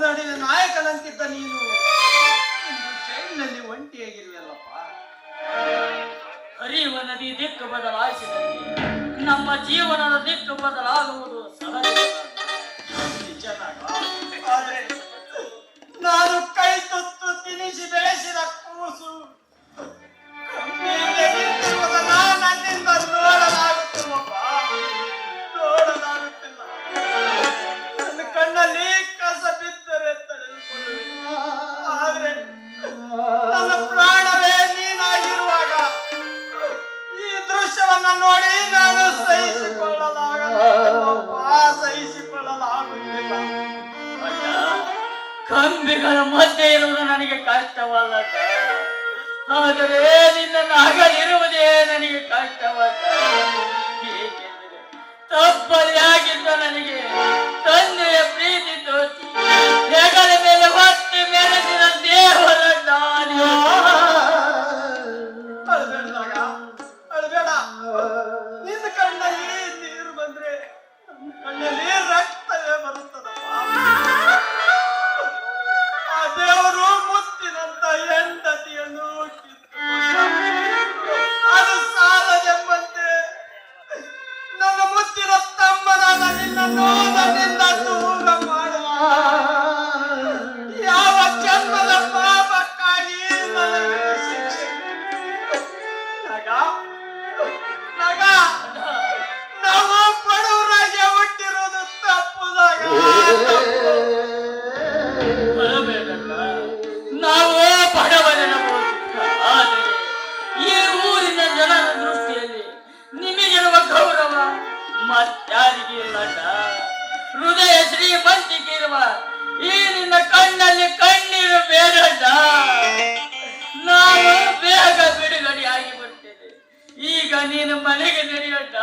ನಡುವೆ ನಾಯಕನಂತಿದ್ದ ನೀನು. ಚೈನ್ನಲ್ಲಿ ಒಂಟಿಯಾಗಿರುವಲ್ಲಪ್ಪ ಹರಿಯುವ ನದಿ ದಿಕ್ಕು ಬದಲಾಯಿಸಿದಂತೆ ನಮ್ಮ ಜೀವನದ ದಿಕ್ಕು ಬದಲಾಗುವುದು ಸಹಜ. ನಾನು ಕೈ ತುತ್ತು ತಿನಿಸಿ ಬೆಳೆಸಿದ ನೋಡಿ ನಾನು ಸಹಿಸಿಕೊಳ್ಳಲಾಗಲ್ಲ ಕಂಬಿಗಳ ಮಧ್ಯೆ ಇರುವುದು ನನಗೆ ಕಷ್ಟವಲ್ಲ ಆದರೆ ನಿನ್ನನ್ನು ಅಗಲಿರುವುದೇ ನನಗೆ ಕಷ್ಟವಲ್ಲ ಏಕೆಂದರೆ ನನಗೆ ತಂದೆಯ ಪ್ರೀತಿ ತೋಚಿ ಹೆಗಲ ಮೇಲೆ ಹೊತ್ತಿ ಮೆರೆಸಿದ ದೇವರ ನಾನು ಇಲ್ಲಟ ಹೃದಯ ಶ್ರೀಮಂತಿಕಿರುವ ಈ ನಿನ್ನ ಕಣ್ಣಲ್ಲಿ ಕಣ್ಣೀರು ಬೇಡ ನಾನು ಬೇಗ ಬಿಡುಗಡೆ ಆಗಿ ಬರ್ತೇನೆ. ಈಗ ನೀನು ಮನೆಗೆ ನಡೆಯಣ್ಣ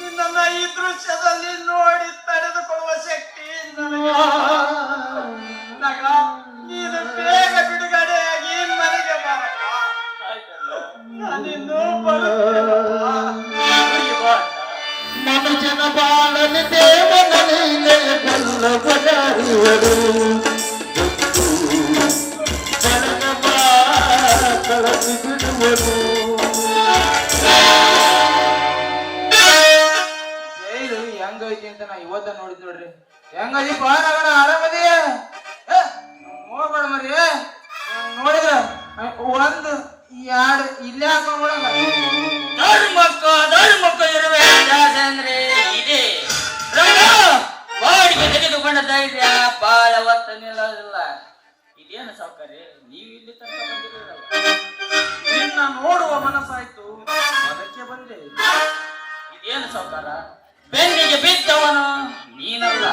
ನಿನ್ನ ಈ ದೃಶ್ಯದಲ್ಲಿ ನೋಡಿ ತಡೆದುಕೊಳ್ಳುವ ಶಕ್ತಿ ನಗ, ನೀನು ಬೇಗ ಬಿಡುಗಡೆಯಾಗಿ ಮನೆಗೆ ಬರಕ ನಾನಿನ್ನು ಬರುತ್ತೇನಪ್ಪ ಹೋಗಿ ಬಾ ಅಣ್ಣ. ಕಳಚಿ ಬಿಡುವರು. ಜೈಲು ಹೆಂಗೈತಿ ಅಂತ ನಾ ಇವತ್ತ ನೋಡಿದ್ ನೋಡ್ರಿ. ಹೆಂಗದಿ ಪಾರಗಣ ಆರಾಮದಿಯ ಹೋಗ್ಬೇಡ ಮರಿ ನೋಡಿದ್ರ? ಒಂದು ಎರಡು ಇಲ್ಲೇ ಹಾಕೊಂಡ್ ನೋಡಂಗ ಧರ್ಮಕ್ಕ ಇರುವೆ ಅಂದ್ರೆ ಇದೆ. ರಂಗ ಬಾಡಿಗೆ ತೆಗೆದುಕೊಂಡ ಧೈರ್ಯ ಬಾಳ ಹೊತ್ತ ನಿಲ್ಲೋದಿಲ್ಲ. ಇದೇನು ಸೌಕರ್ಯ? ನೀವು ಇಲ್ಲಿ ತನಕ ನಿನ್ನ ನೋಡುವ ಮನಸ್ಸಾಯ್ತು, ಅದಕ್ಕೆ ಬಂದೆ. ಇದೇನು ಸೌಕಾರ ಬೆನ್ನಿಗೆ ಬಿದ್ದವನು ನೀನಲ್ಲ.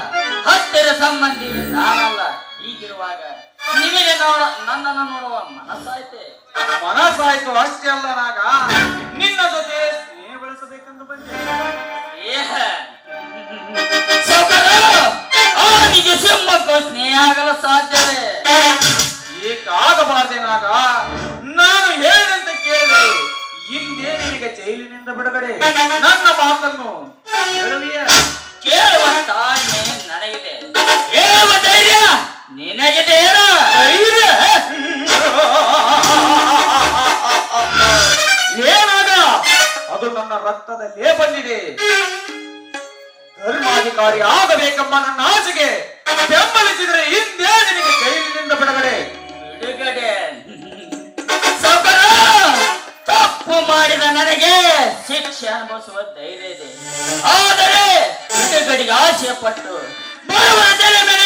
ಹತ್ತಿರ ಸಂಬಂಧಿ, ನಾನಲ್ಲ. ಹೀಗಿರುವಾಗ ನಿಮಗೆ ನೋಡ ನನ್ನನ್ನು ನೋಡುವ ಮನಸ್ಸಾಯ್ತೆ? ಮನಸ್ಸಾಯ್ತು ಅಷ್ಟೇ ಅಲ್ಲ ನಾಗ ನಿನ್ನ ಜೊತೆ ಸ್ನೇಹ ಬೆಳೆಸಬೇಕೆಂದು ಬಂದೆ. ಏಹ. ಸೌಕಾರ ಅವನಿಗೆ ಸಿಂಹಕ್ಕೂ ಸ್ನೇಹ ಆಗಲು ಸಾಧ್ಯವೇ? ಏಕಾಗಬಾರ್ದೇನಾಗ ನಾನು ಹೇಳಿದಂತೆ ಕೇಳಿದೆ ಹಿಂದೆ ನಿನಗೆ ಜೈಲಿನಿಂದ ಬಿಡುಗಡೆ. ನನ್ನ ಮಾತನ್ನು ಹೇಳುವಿಯ ಕೇಳುವ ತಾಳ್ಮೆ ನನಗಿದೆ ನಿನಗಿದೆ ಏನೋ? ಏನಾಗ ಅದು ನನ್ನ ರಕ್ತದಲ್ಲೇ ಬಂದಿದೆ ಧರ್ಮಾಧಿಕಾರಿ ಆಗಬೇಕೆಂಬ ನನ್ನ ಆಸೆಗೆ ಬೆಂಬಲಿಸಿದರೆ ಹಿಂದೆ ನಿನಗೆ ಜೈಲಿನಿಂದ ಬಿಡುಗಡೆ. ಬಿಡುಗಡೆ. ಸೌಕರ ತಪ್ಪು ಮಾಡಿದ ನನಗೆ ಶಿಕ್ಷೆ ಅನುಭವಿಸುವ ಧೈರ್ಯ ಇದೆ. ಆದರೆ ಬಿಡುಗಡೆಗೆ ಆಸೆ ಪಟ್ಟು ಬರುವ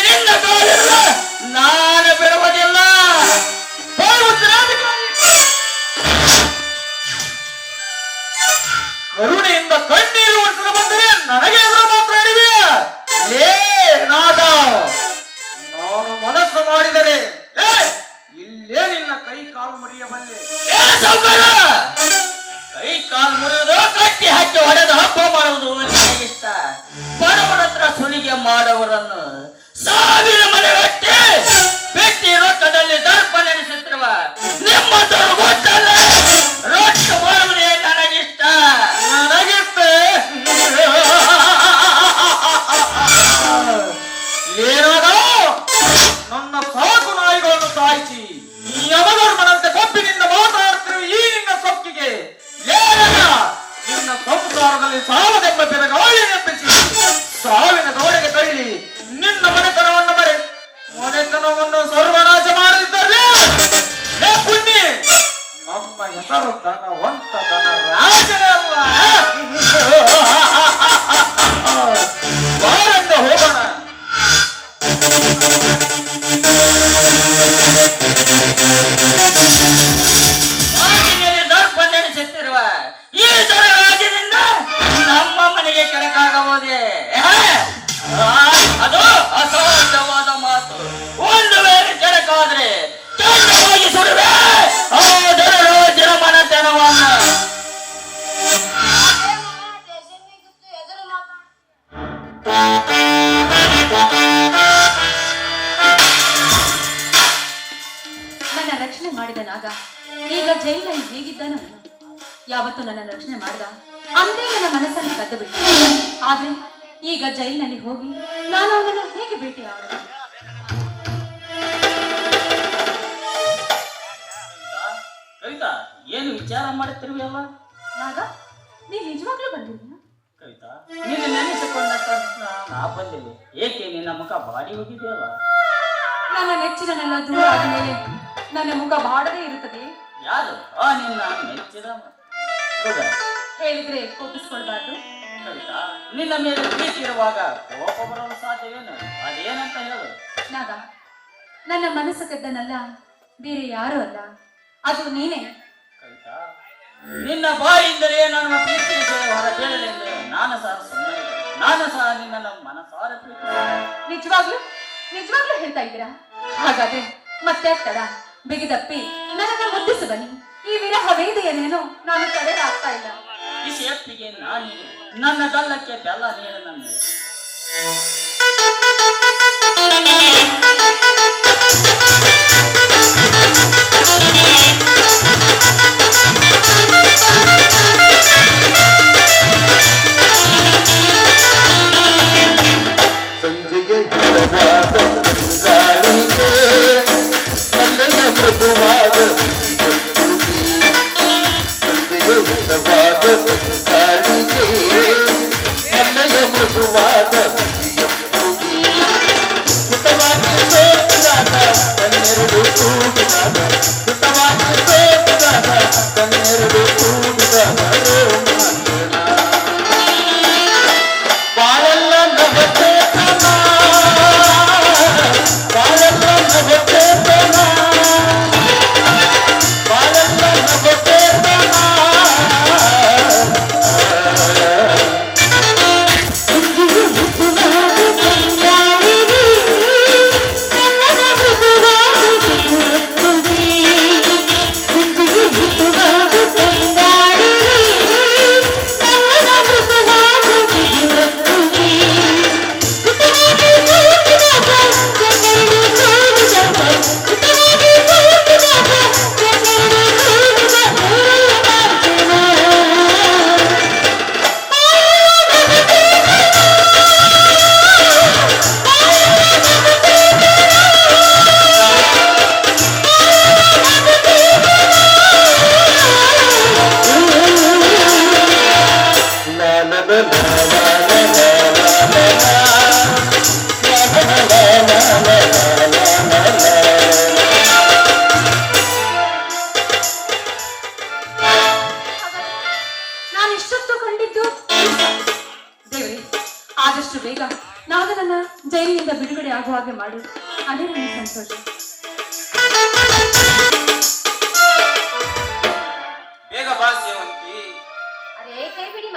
ನಿನ್ನ ಕಾಲಿಲ್ಲ ನಾನು ಬಿಡುವುದಿಲ್ಲ. ಕರುಣೆಯಿಂದ ಕಣ್ಣೀರು ಒರೆಸಲು ಬಂದರೆ ನನಗೆ ಎದುರು ಮಾತಾಡಿದೆಯ ಲೇ, ನಾದ. ನಾನು ಮನಸ್ಸು ಮಾಡಿದರೆ ಇಲ್ಲೇ ನಿನ್ನ ಕೈ ಕಾಲು ಮುರಿಯಬಲ್ಲೆ ಕೈ ಕಾಲು ಮುರಿಯುವುದು ಕಟ್ಟಿ ಹಾಕಿ ಹೊಡೆದು ಹಬ್ಬ ಮಾಡುವುದು ನನಗಿಷ್ಟ ಬಡವರ ಹತ್ರ ಸುಲಿಗೆ ರಕ್ಷಣೆ ಮಾಡಿದ ನಾಗ ಈಗ ಜೈಲಲ್ಲಿ ಹೇಗಿದ್ದಾನೋ. ಯಾವತ್ತು ನನ್ನ ರಕ್ಷಣೆ ಮಾಡಿದ. ಅಂದೇ ನನ್ನ ಮನಸ್ಸನ್ನು ಕದ್ದು ಬಿಟ್ಟು ಆದ್ರೆ ಈಗ ಜೈಲಿನಲ್ಲಿ ಹೋಗಿ ನಾನು ಅವನನ್ನು ಹೇಗೆ ಭೇಟಿ ಆಗೋದು ಕವಿತಾ ಏನು ವಿಚಾರ ಮಾಡುತ್ತಿರುವ ನಾಗ ನೀ ನಿಜವಾಗ್ಲೂ ಬಂದಿದ್ದೀನ ಕವಿತಾ ನೀನು ನೆನೆಸಿಕೊಂಡ ತಕ್ಷಣ ನಾ ಬಂದಿದೆ ಏಕೆ ನಿನ್ನ ಮುಖ ಬಾಡಿ ಹೋಗಿದೆಯಲ್ಲ? ನನ್ನ ನೆಚ್ಚಿನನೆಲ್ಲ ದೂರ ಆದಮೇಲೆ ನನ್ನ ಮುಖ ಮಾಡದೇ ಇರುತ್ತದೆ? ಯಾರು? ಆ ನಿನ್ನ ಮೆಚ್ಚಿದ ಹೇಳಿದ್ರೆ ಕೋಪಿಸ್ಕೊಳ್ಬಾರ್ದು ಕವಿತಾ ನಿನ್ನ ಮೇಲೆ ಪ್ರೀತಿ ಇರುವಾಗ ಕೋಪ ಬರಲು ಸಾಧ್ಯವೇನು? ಅದೇನಂತ ಹೇಳು. ನಾಗ ನನ್ನ ಮನಸ್ಸು ಕದ್ದನಲ್ಲ ಬೇರೆ ಯಾರು ಅಲ್ಲ. ಅದು ನೀನೇ. ಕವಿತಾ ನಿನ್ನ ಬಾಯಿಂದಲೇ ನನ್ನ ಪ್ರೀತಿ ವಿಷಯ ಹೊರ ಕೇಳಲೆಂದು ನಾನು ಸಹ ಸುಮ್ಮನೆ. ನಾನು ಸಹ ನಿನ್ನ ಮನಸಾರ ಪ್ರೀತಿ ನಿಜವಾಗ್ಲೂ? ನಿಜವಾಗ್ಲೂ ಹೇಳ್ತಾ ಇದ್ದೀರಾ? ಹಾಗಾದ್ರೆ ಮತ್ತೆ ತಡ. ಬಿಗಿದಪ್ಪಿ ನನ್ನನ್ನು ಮುದ್ದಿಸು ಬನ್ನಿ ಈ ವಿರಹ ವೇದೆಯನ್ನೇನು ನಾನು ತಡೆದಾಗ್ತಾ ಇಲ್ಲ. ಈ ಸೇಫ್ಟಿಗೆ ನಾನು ನನ್ನ ಗಲ್ಲಕ್ಕೆ ಬೆಲ್ಲ ನೀರು ನನ್ನ ಸಂಜೆಗೆ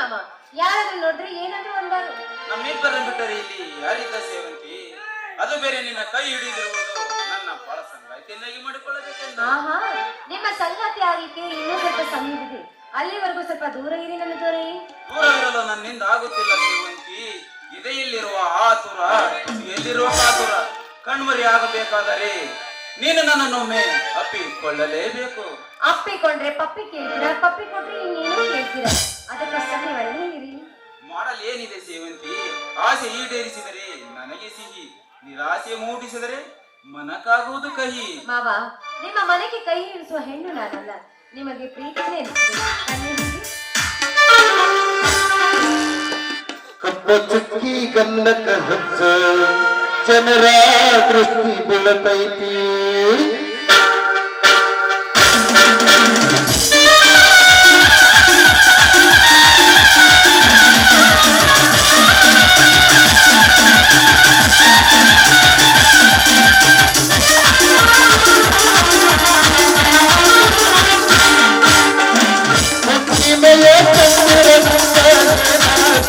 ಮಾಮ. ಯಾರಾದ್ರೂ ನೋಡಿದ್ರೆ ಏನಾದ್ರೂ ಅಂದಾರು ನಮ್ಮಿಬ್ಬರನ್ನು ಬಿಟ್ಟರೆ ಇಲ್ಲಿ ಯಾರಿದ್ದ ಸೇವಂತಿ? ಅದು ಬೇರೆ ನಿನ್ನ ಕೈ ಹಿಡಿದಿರುವುದು ನನ್ನ ಬಾಳ ಸಂಗಾತಿಯನ್ನಾಗಿ ಮಾಡಿಕೊಳ್ಳಬೇಕೆಂದು. ಆಹಾ ನಿಮ್ಮ ಸಂಗಾತಿ ಆಗ್ಲಿಕ್ಕೆ ಇನ್ನೂ ಸ್ವಲ್ಪ ಸಮಯ ಇದೆ ಅಲ್ಲಿವರೆಗೂ ಸ್ವಲ್ಪ ದೂರ ಇರಿ ನನ್ನ ದೊರೆ. ದೂರವಿರಲು ನನ್ನಿಂದ ಆಗುತ್ತಿಲ್ಲ ಸೇವಂತಿ. ಇದೇ ಇಲ್ಲಿರುವ ಆತುರ ಎಲ್ಲಿರುವ ಆತುರ ಕಣ್ಮರಿ ಆಗಬೇಕಾದರೆ ನೀನು ನನ್ನನ್ನೊಮ್ಮೆ ಅಪ್ಪಿಕೊಳ್ಳಲೇಬೇಕು. ಅಪ್ಪಿಕೊಂಡ್ರೆ ಪಪ್ಪಿ ಕೇಳ್ತೀರಾ? ಪಪ್ಪಿ ಕೊಟ್ರೆ ಇನ್ನೇನು ಕೇಳ್ತೀರಾ? ಅದಕ್ಕೋಸ್ಕರ ಮಾಡಲ್ ಏನಿದೆ ಸೇವಂತಿ? ಆಸೆ ಈಡೇರಿಸಿದರೆ ನನಗೆ ಸಿಹಿ. ನಿರಾಸೆ ಮೂಡಿಸಿದರೆ ಮನಕ್ಕಾಗುವುದು ಕಹಿ. ಮಾವ ನಿಮ್ಮ ಮನೆಗೆ ಕೈ ಇಳಿಸುವ ಹೆಣ್ಣು ನಾನಲ್ಲ. ನಿಮಗೆ ಪ್ರೀತಿನೇ ಕಪ್ಪ ಚುಕ್ಕಿ ಗಂಧಕ ಹಚ್ಚ ಜನರ ದೃಷ್ಟಿ ಬೀಳತೈತಿ.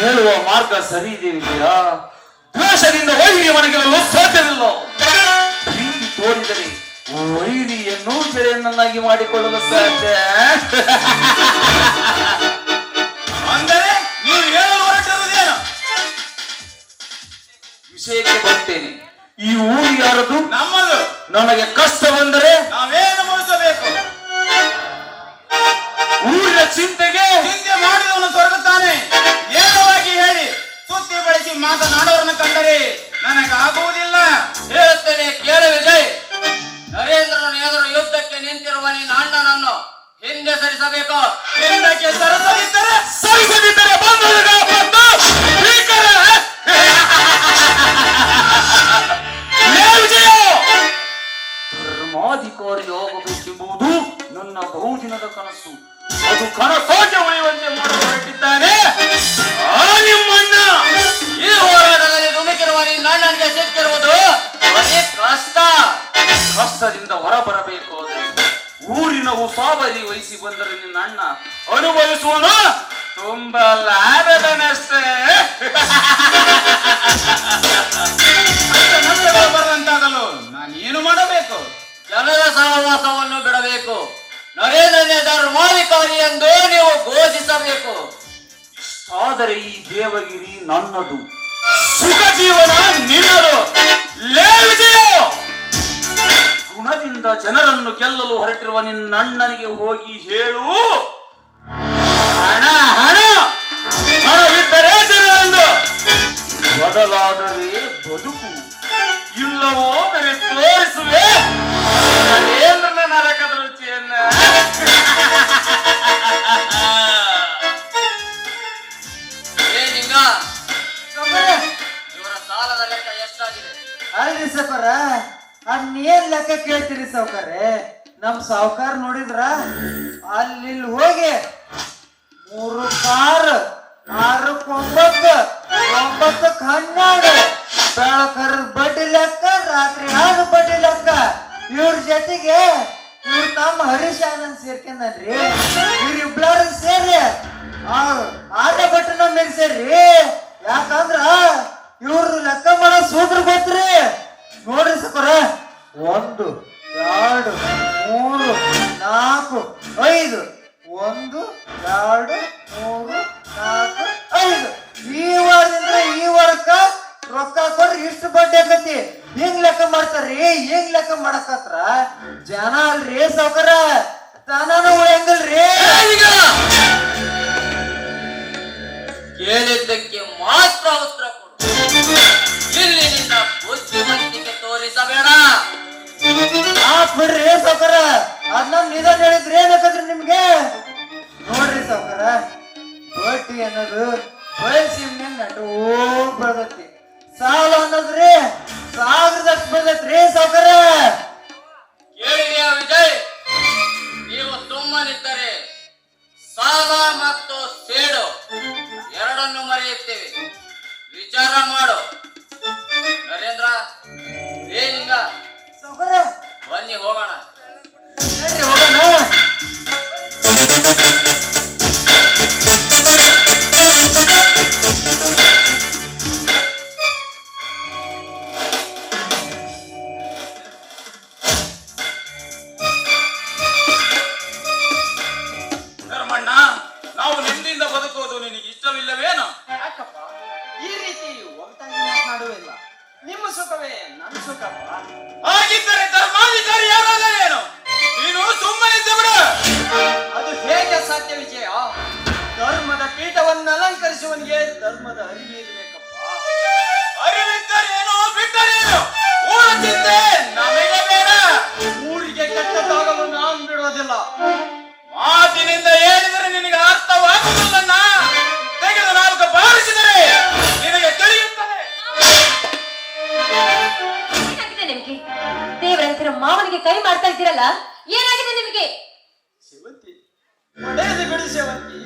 ಹೇಳುವ ಮಾರ್ಗ ಸರಿ ಇದೆಯಾ ದ್ವೇಷದಿಂದ ವೈರಿ ಮನೆಗೆ ಸಾಧ್ಯವಿಲ್ಲ. ಪ್ರೀತಿ ತೋರಿದರೆ ವೈರಿಯನ್ನು ಗೆಳೆಯನನ್ನಾಗಿ ಮಾಡಿಕೊಳ್ಳಲು ಸಾಧ್ಯ. ಅಂದರೆ ನೀವು ಹೇಳಲು ಹೊರಟಿರುವುದೇನು? ವಿಷಯಕ್ಕೆ ಬರ್ತೇನೆ. ಈ ಊರು ಯಾರದು? ನಮ್ಮದು. ನಮಗೆ ಕಷ್ಟ ಬಂದರೆ ನಾವೇನು ಮುಗಿಸಬೇಕು ಊರಿನ ಚಿಂತೆಗೆ ಚಿಂತೆ ಮಾಡಿದವನು ತೊರಗುತ್ತಾನೆ ನೇರವಾಗಿ ಹೇಳಿ ಸುದ್ದಿ ಬಳಸಿ ಮಾತನಾಡೋರನ್ನು ಕಂಡರೆ ನನಗಾಗುವುದಿಲ್ಲ. ಹೇಳುತ್ತೇನೆ ಕೇಳು ವಿಜಯ್. ನರೇಂದ್ರನ ಎದುರು ಯುದ್ಧಕ್ಕೆ ನಿಂತಿರುವ ನಿನ್ನ ಅಣ್ಣನನ್ನು ಹಿಂದೆ ಸರಿಸಬೇಕು. ಹಿಂದಕ್ಕೆ ಸರಸದಿದ್ದರೆ ಜನರ ಸಹವಾಸವನ್ನು ಬಿಡಬೇಕು. ನರೇಂದ್ರನೇ ಧರ್ಮಾಧಿಕಾರಿ ಎಂದು ನೀವು ಘೋಷಿಸಬೇಕು. ಆದರೆ ಈ ದೇವಗಿರಿ ನನ್ನದು. ಸುಖ ಜೀವನ ನಿನ್ನದು ಗುಣದಿಂದ ಜನರನ್ನು ಗೆಲ್ಲಲು ಹೊರಟಿರುವ ನಿನ್ನಣ್ಣನಿಗೆ ಹೋಗಿ ಹೇಳು. ಹಣ ಹಣ! ಹಣವಿದ್ದರೆ ಬದಲಾದರೆ ಬದುಕು. ಇಲ್ಲವೋ ನನಗೆ ತೋರಿಸುವೆ. ನರೇಂದ್ರನ ನರಕದ ರುಚಿಯನ್ನ. ಏ ನಿಂಗ ಇವರ ಸಾಲದ ಲೆಕ್ಕ ಎಷ್ಟಾಗಿದೆ? ಅಲ್ರಿ ಸೌಕರ ಅನ್ನೇನ್ ಲೆಕ್ಕ ಕೇಳ್ತೀರಿ ಸಾವುಕಾರೆ ನಮ್ ಸಾವುಕಾರ ನೋಡಿದ್ರ ಅಲ್ಲಿ ಇಲ್ಲಿ ಹೋಗಿ ಮೂರು ಕಾರ್ ಆರು ಒಂಬತ್ತು ಒಂಬತ್ತಕ್ಕೆ ಹನ್ನೆರಡು ಬೆಳಕರ ಬಡ್ಡಿ ಲೆಕ್ಕ ರಾತ್ರಿ ಹಾಡು ಬಡ್ಡಿ ಲೆಕ್ಕ ಇವ್ರ ಜೊತೆಗೆ ಇವ್ರ ತಮ್ಮ ಹರೀಶ್ ಆನಂದ್ ಸೇರ್ಕೊಂಡ್ರಿ ಇವ್ರಿಬ್ಲಾರ ಸೇರಿ ಆ ಆಟ ಬಟ್ಟನ ಸೇರಿ ಯಾಕಂದ್ರ ಇವ್ರ ಲೆಕ್ಕ ಮಾಡೋ ಸೂತ್ರ ಗೊತ್ತ್ರಿ. ನೋಡ್ರಿ ಸಕರ. ಒಂದು, ಎರಡು, ಮೂರು, ನಾಲ್ಕು, ಐದು, ಒಂದು, ಎರಡು ಎಷ್ಟು ಬಡ್ಡಿ ಆಗತಿ ಹೆಂಗ್ ಲೆಕ್ಕ ಮಾಡ್ತಾರ್ರಿ ಹೆಂಗ್ ಲೆಕ್ಕ ಮಾಡಕತ್ರ? ಜನ ಅಲ್ರಿ ಸೌಕರ ಕೇಳಿದ್ದಕ್ಕೆ ಮಾತ್ರ ಉತ್ತರ ಕೊಡು. ಇಲ್ಲಿ ನಿನ್ನ ಬುದ್ಧಿವಂತಿಕೆ ತೋರಿಸಬೇಡ. ಆತ್ ಬಿಡ್ರಿ ಸೌಕರ ಅದ್ ನಮ್ ನಿಧಾನ ಹೇಳಿದ್ರಿ ಏನಾಕತ್ರಿ ನಿಮ್ಗೆ? ನೋಡ್ರಿ ಸೌಕರ ಬಟ್ಟಿ ಅನ್ನೋದು ಬಯಸಿ ನಟು ಬರ್ತೈತಿ ಸಾಲ ಅನ್ನೋದ್ರಿ ಸಾಗರದಕ್ಕೆ ಬಂದೈತ್ರಿ ಸಾವುಕಾರ. ಸುಖವೇ ನನ್ನ ಸುಖವ ಹಾಗಿದ್ದರೆ ಧರ್ಮಾಧಿಕಾರಿ ಯಾರಾದರೇನು ನೀನು ಸುಮ್ಮನಿದ್ದು ಬಿಡ. ಅದು ಹೇಗೆ ಸಾಧ್ಯ ವಿಜಯ? ಧರ್ಮದ ಪೀಠವನ್ನು ಅಲಂಕರಿಸುವನಿಗೆ ಧರ್ಮದ ಅರಿವು ಇರಬೇಕಪ್ಪ. ಅರಿವಿದ್ದರೇನು ಬಿಟ್ಟರೇನು ಊರ ಚಿಂತೆ ನಮಗೆ ಬೇಡ. ಊರಿಗೆ ಕೆಟ್ಟದಾಗಲು ನಾನು ಬಿಡೋದಿಲ್ಲ. ಮಾತಿನಿಂದ ಹೇಳಿದ ನನ್ನ ಮಾವನಿಗೆ ಕೈ ಮಾಡ್ತಾ ಇದ್ದೀರಲ್ಲ ಏನಾಗಿದೆ ನಿಮಗೆ? ಸೇವಂತಿ ಒಡೆಯದು ಬಿಡಿ ಸೇವಂತಿ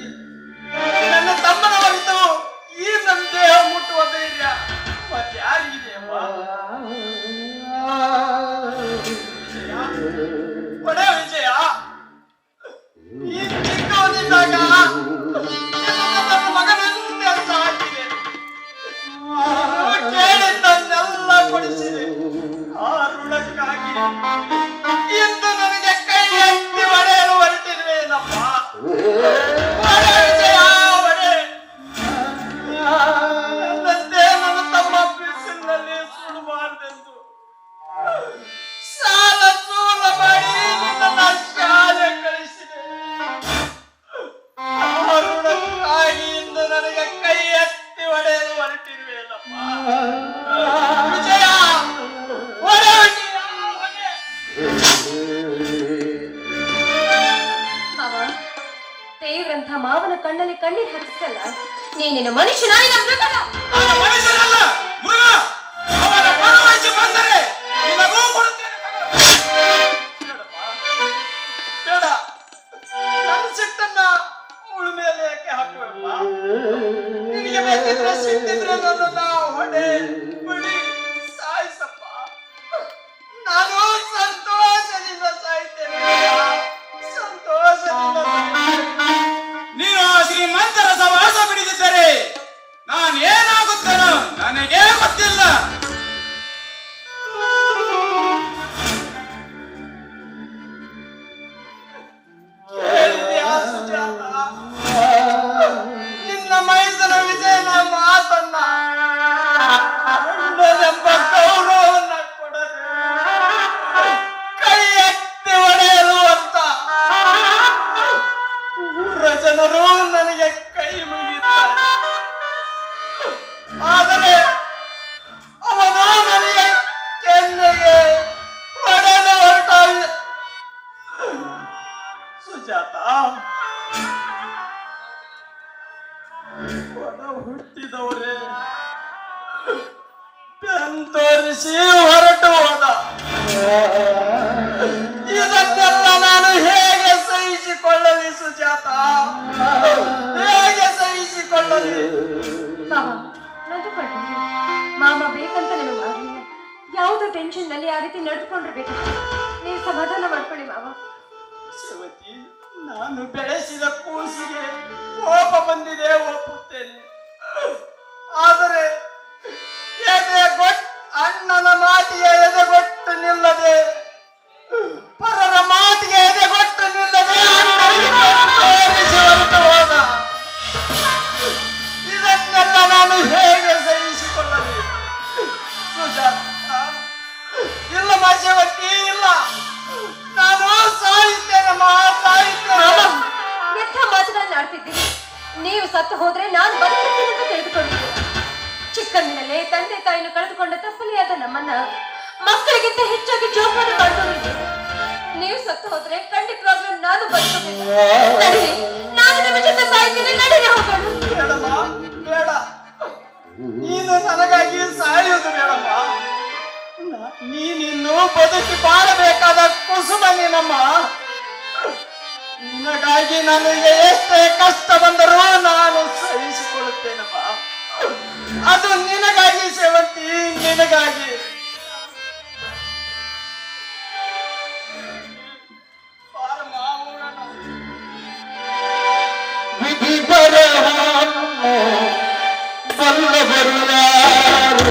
你去哪里 ಬಂದಿದೆ ಒಪ್ಪುತ್ತೇನೆ. ನಾನು ನನಗಾಗಿ ಸಾಯುವುದು ಬೇಡಮ್ಮ ನೀನಿನ್ನು ಬದುಕಿ ಬಾಳಬೇಕಾದ ಕುಸುಮ ನೀನಮ್ಮ ನಿನಗಾಗಿ ನನಗೆ ಎಷ್ಟೇ ಕಷ್ಟ ಬಂದರೂ ನಾನು ಸಹಿಸಿಕೊಳ್ಳುತ್ತೇನಮ್ಮ. ಅದು ನಿನಗಾಗಿ, ಸೇವಂತಿ, ನಿನಗಾಗಿ. বরহ বল্লভ রাম